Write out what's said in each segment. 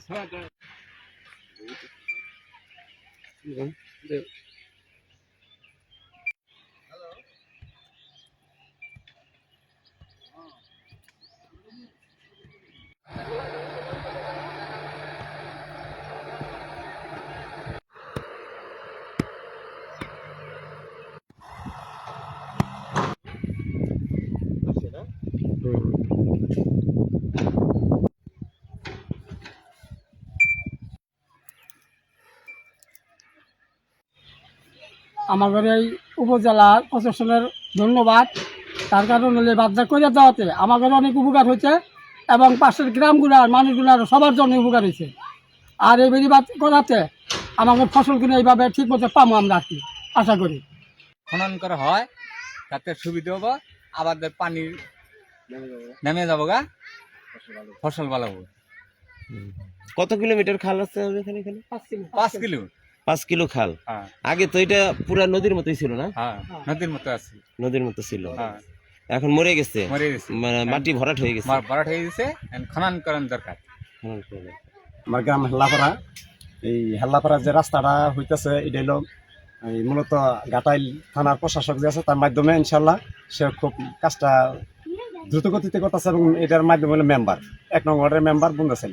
सारा আমাদের এই উপজেলার প্রশাসনের ধন্যবাদ। তার কারণ হলে বাজার করে দেওয়াতে আমাদের অনেক উপকার হয়েছে এবং পাশের গ্রামগুলার মানুষগুলার সবার জন্য উপকার হয়েছে। আর এই বেরিবাদ করাতে আমাদের ফসলগুলো এইভাবে ঠিক মতো পাবো আমরা আর কি আশা করি। খনন করা হয় তাতে সুবিধা হব আবাদের পানি নেমে যাব গা ফসল ভালো হবে। কত কিলোমিটার খাল আছে এখানে? এখানে? পাঁচ কিলো পাঁচ কিলো। খাল। হ্যাঁ। আগে তো এটা পুরা নদীর মতোই ছিল না? হ্যাঁ নদীর মতো আছে। নদীর মতো ছিল। হ্যাঁ। এখন মরে গেছে। মানে মাটি ভরাট হয়ে গেছে। ভরাট হয়ে গেছে। খনন করার দরকার। আমার গ্রাম হেল্লাপাড়া। এই হেল্লাপাড়ার যে রাস্তাটা হইতেছে এটা হলো এই মূলত গাটাইল থানার প্রশাসক যে আছে তার মাধ্যমে ইনশাল্লাহ সে খুব কাজটা দ্রুত গতিতে করতেছে এবং এটার মাধ্যমে হলো মেম্বার এক নং ওয়ার্ডের মেম্বার বুন্দাছেন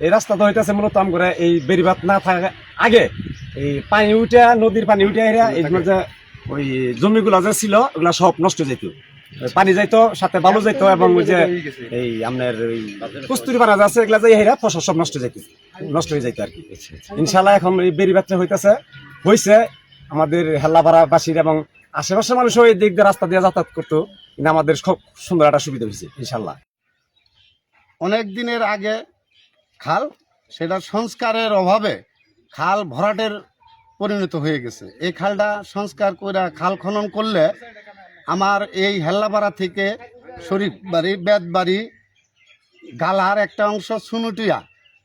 এই রাস্তাটা হইতেছে মূলত আমরা এই বেরিবাদ না থাকা আগে। এই পানি উঠে নদীর পানি উঠে এরা এই যে ওই জমিগুলো যে ছিল ওগুলা সব নষ্ট যেত পানি যাইতো সাথে বালু যাইতো এবং ওই যে এই আপনার ওই কস্তুরি পানা আছে এগুলা যাই হেরা ফসল সব নষ্ট যাইতো নষ্ট হয়ে যাইতো আর কি। ইনশাল্লাহ এখন এই বেরি বাচ্চা হইতেছে। হয়েছে আমাদের হেল্লাপাড়া বাসীর এবং আশেপাশের মানুষও এই দিক দিয়ে রাস্তা দিয়ে যাতায়াত করতো কিন্তু আমাদের খুব সুন্দর একটা সুবিধা হয়েছে ইনশাল্লাহ অনেক দিনের আগে খাল, সেটা সংস্কারের অভাবে খাল ভরাটের পরিণত হয়ে গেছে। এই খালটা সংস্কার করে খাল খনন করলে আমার এই হেল্লাপাড়া থেকে শরীফ বাড়ি বেদবাড়ি গালার একটা অংশ, সুনুটিয়া,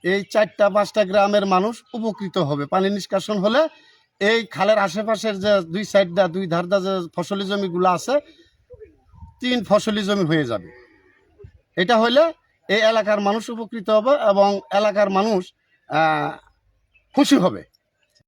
এই চারটা পাঁচটা গ্রামের মানুষ উপকৃত হবে। পানি নিষ্কাশন হলে এই খালের আশেপাশের যে দুই সাইডটা, দুই ধারদা যে ফসলি জমিগুলো আছে, তিন ফসলি জমি হয়ে যাবে। এটা হলে এই এলাকার মানুষ উপকৃত হবে এবং এলাকার মানুষ খুশি হবে।